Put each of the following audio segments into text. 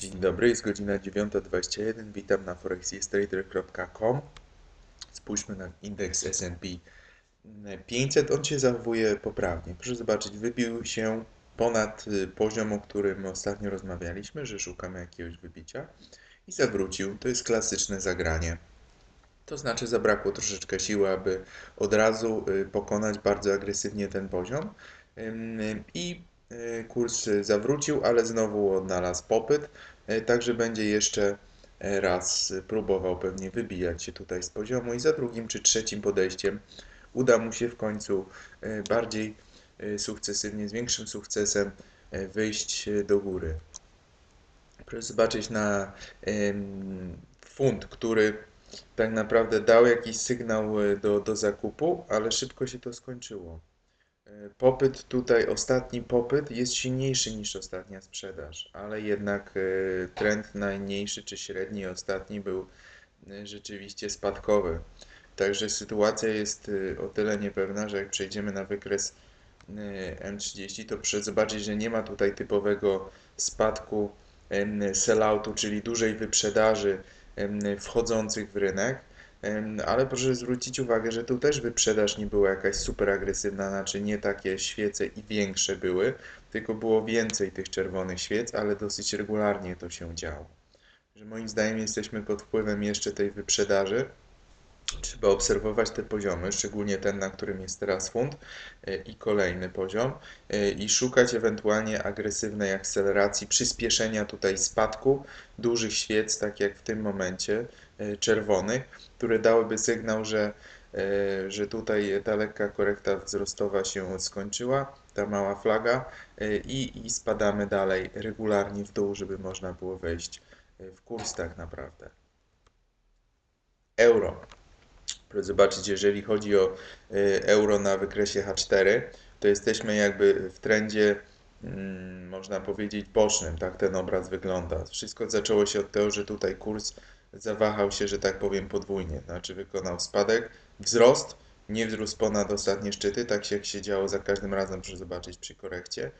Dzień dobry, jest godzina 9.21. Witam na forexyestrader.com. Spójrzmy na indeks S&P 500. On się zachowuje poprawnie. Proszę zobaczyć, wybił się ponad y, poziom, o którym ostatnio rozmawialiśmy, że szukamy jakiegoś wybicia i zawrócił. To jest klasyczne zagranie. To znaczy zabrakło troszeczkę siły, aby od razu y, pokonać bardzo agresywnie ten poziom i kurs zawrócił, ale znowu odnalazł popyt, y, także będzie jeszcze e, raz próbował pewnie wybijać się tutaj z poziomu i za drugim czy trzecim podejściem uda mu się w końcu e, bardziej e, sukcesywnie, z większym sukcesem e, wyjść do góry. Proszę zobaczyć na em, funt, który tak naprawdę dał jakiś sygnał e, do, do zakupu, ale szybko się to skończyło. Popyt tutaj, ostatni popyt jest silniejszy niż ostatnia sprzedaż, ale jednak e, trend najmniejszy czy średni ostatni był e, rzeczywiście spadkowy. Także sytuacja jest e, o tyle niepewna, że jak przejdziemy na wykres e, M30, to zobaczyć, że nie ma tutaj typowego spadku selloutu, czyli dużej wyprzedaży wchodzących w rynek. Ale proszę zwrócić uwagę, że tu też wyprzedaż nie była jakaś super agresywna, znaczy nie takie świece i większe były, tylko było więcej tych czerwonych świec, ale dosyć regularnie to się działo. Że moim zdaniem jesteśmy pod wpływem jeszcze tej wyprzedaży. Trzeba obserwować te poziomy, szczególnie ten, na którym jest teraz funt e, i kolejny poziom e, i szukać ewentualnie agresywnej akceleracji, przyspieszenia tutaj spadku dużych świec, tak jak w tym momencie czerwonych, które dałyby sygnał, że, e, że tutaj ta lekka korekta wzrostowa się skończyła, ta mała flaga e, i, i spadamy dalej regularnie w dół, żeby można było wejść e, w kurs tak naprawdę. Euro. Proszę zobaczyć, jeżeli chodzi o euro na wykresie H4, to jesteśmy jakby w trendzie, mm, można powiedzieć, bocznym, tak ten obraz wygląda. Wszystko zaczęło się od tego, że tutaj kurs zawahał się, że tak powiem, podwójnie, znaczy wykonał spadek, wzrost, nie wzrósł ponad ostatnie szczyty, tak się jak się działo za każdym razem, proszę zobaczyć przy korekcie,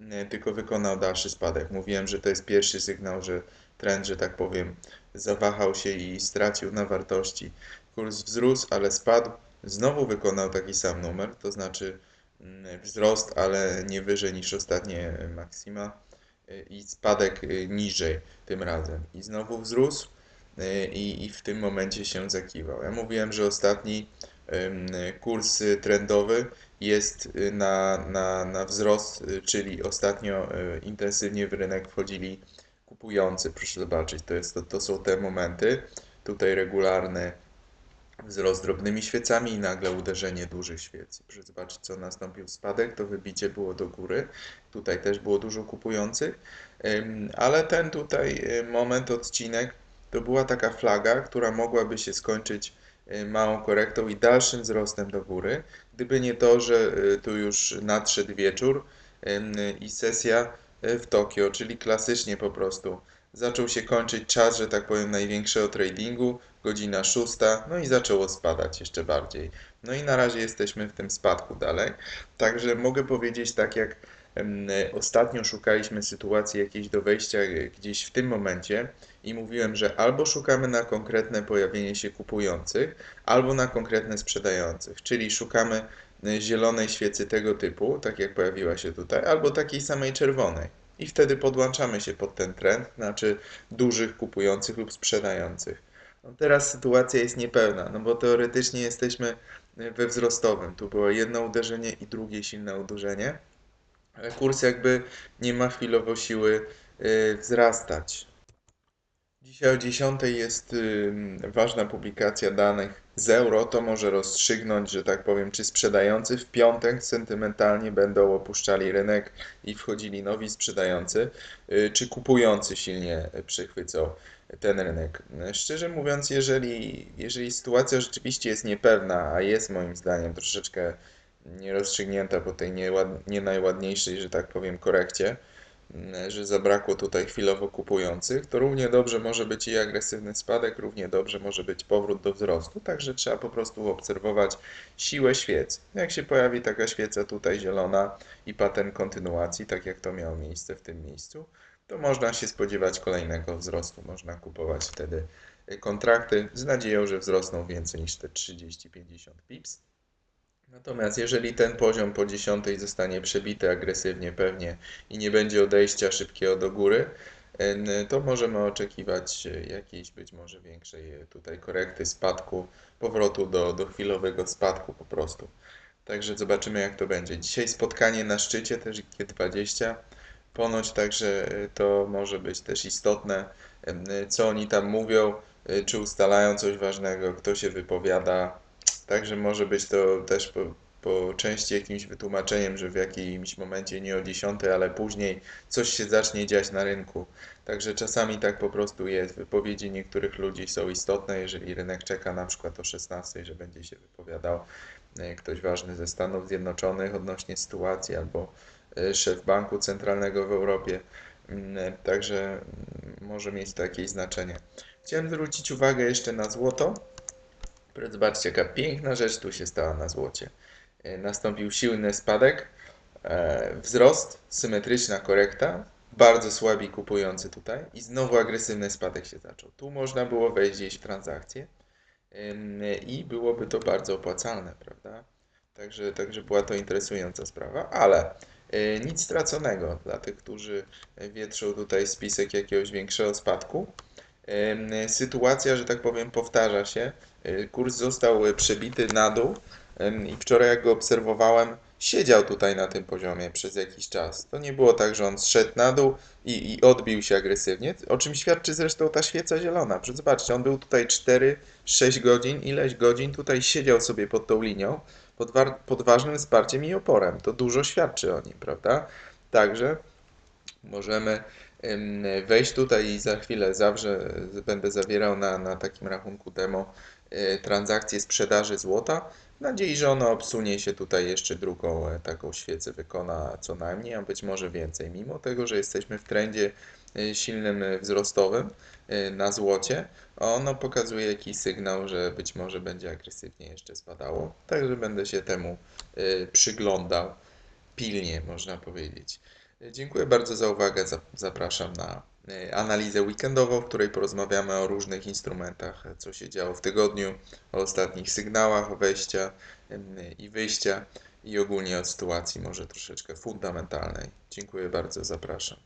y, tylko wykonał dalszy spadek. Mówiłem, że to jest pierwszy sygnał, że trend, że tak powiem, zawahał się i stracił na wartości. Kurs wzrósł, ale spadł. Znowu wykonał taki sam numer, to znaczy mm, wzrost, ale nie wyżej niż ostatnie maksima y, i spadek y, niżej tym razem. I znowu wzrósł i, i w tym momencie się zakiwał. Ja mówiłem, że ostatni kurs trendowy jest y, na, na, na wzrost, y, czyli ostatnio y, intensywnie w rynek wchodzili kupujący. Proszę zobaczyć, to, jest, to, to są te momenty. Tutaj regularny wzrost drobnymi świecami i nagle uderzenie dużych świec. Proszę zobaczyć, co nastąpił spadek, to wybicie było do góry. Tutaj też było dużo kupujących, ale ten tutaj y, moment, odcinek, to była taka flaga, która mogłaby się skończyć y, małą korektą i dalszym wzrostem do góry, gdyby nie to, że y, tu już nadszedł wieczór i sesja y, w Tokio, czyli klasycznie po prostu zaczął się kończyć czas, że tak powiem, największego tradingu, godzina szósta, no i zaczęło spadać jeszcze bardziej. No i na razie jesteśmy w tym spadku dalej. Także mogę powiedzieć tak jak ostatnio szukaliśmy sytuacji jakiejś do wejścia e, gdzieś w tym momencie i mówiłem, że albo szukamy na konkretne pojawienie się kupujących, albo na konkretne sprzedających, czyli szukamy e, zielonej świecy tego typu, tak jak pojawiła się tutaj, albo takiej samej czerwonej. I wtedy podłączamy się pod ten trend, znaczy dużych kupujących lub sprzedających. No teraz sytuacja jest niepewna, no bo teoretycznie jesteśmy we wzrostowym. Tu było jedno uderzenie i drugie silne uderzenie, kurs jakby nie ma chwilowo siły y, wzrastać. Dzisiaj o 10 jest y, ważna publikacja danych z euro. To może rozstrzygnąć, że tak powiem, czy sprzedający w piątek sentymentalnie będą opuszczali rynek i wchodzili nowi sprzedający, y, czy kupujący silnie przychwycą ten rynek. Szczerze mówiąc, jeżeli, jeżeli sytuacja rzeczywiście jest niepewna, a jest moim zdaniem troszeczkę nierozstrzygnięta po tej nieład, nie najładniejszej, że tak powiem, korekcie, mm, że zabrakło tutaj chwilowo kupujących, to równie dobrze może być i agresywny spadek, równie dobrze może być powrót do wzrostu, także trzeba po prostu obserwować siłę świec. Jak się pojawi taka świeca tutaj zielona i pattern kontynuacji, tak jak to miało miejsce w tym miejscu, to można się spodziewać kolejnego wzrostu. Można kupować wtedy y, kontrakty z nadzieją, że wzrosną więcej niż te 30-50 pips. Natomiast jeżeli ten poziom po 10 zostanie przebity agresywnie pewnie i nie będzie odejścia szybkiego do góry, to możemy oczekiwać y, jakiejś być może większej y, tutaj korekty, spadku, powrotu do, do chwilowego spadku po prostu. Także zobaczymy jak to będzie. Dzisiaj spotkanie na szczycie też G20. Ponoć także to może być też istotne, co oni tam mówią, czy ustalają coś ważnego, kto się wypowiada. Także może być to też po, po części jakimś wytłumaczeniem, że w jakimś momencie nie o 10, ale później coś się zacznie dziać na rynku. Także czasami tak po prostu jest. Wypowiedzi niektórych ludzi są istotne, jeżeli rynek czeka na przykład o 16, że będzie się wypowiadał e, ktoś ważny ze Stanów Zjednoczonych odnośnie sytuacji albo e, szef banku centralnego w Europie. Mm, Także mm, może mieć to jakieś znaczenie. Chciałem zwrócić uwagę jeszcze na złoto. Zobaczcie, jaka piękna rzecz tu się stała na złocie. E, Nastąpił silny spadek, e, wzrost, symetryczna korekta, bardzo słabi kupujący tutaj i znowu agresywny spadek się zaczął. Tu można było wejść gdzieś w transakcję i byłoby to bardzo opłacalne, prawda? Także, także była to interesująca sprawa, ale y, nic straconego dla tych, którzy wietrzą tutaj spisek jakiegoś większego spadku. Sytuacja, że tak powiem, powtarza się. Y, Kurs został przebity na dół i wczoraj, jak go obserwowałem, siedział tutaj na tym poziomie przez jakiś czas. To nie było tak, że on zszedł na dół i, i odbił się agresywnie, o czym świadczy zresztą ta świeca zielona. Przecież Zobaczcie, on był tutaj 4-6 godzin, ileś godzin tutaj siedział sobie pod tą linią, pod, pod ważnym wsparciem i oporem. To dużo świadczy o nim, prawda? Także możemy wejść tutaj i za chwilę zawrze, będę zawierał na, na takim rachunku demo y, transakcję sprzedaży złota. W nadziei, że ono obsunie się tutaj jeszcze drugą e, taką świecę wykona co najmniej, a być może więcej. Mimo tego, że jesteśmy w trendzie e, silnym e, wzrostowym e, na złocie, ono pokazuje jakiś sygnał, że być może będzie agresywnie jeszcze spadało. Także będę się temu e, przyglądał pilnie, można powiedzieć. Dziękuję bardzo za uwagę. Zap- Zapraszam na e, analizę weekendową, w której porozmawiamy o różnych instrumentach, co się działo w tygodniu, o ostatnich sygnałach wejścia i wyjścia i ogólnie o sytuacji może troszeczkę fundamentalnej. Dziękuję bardzo, zapraszam.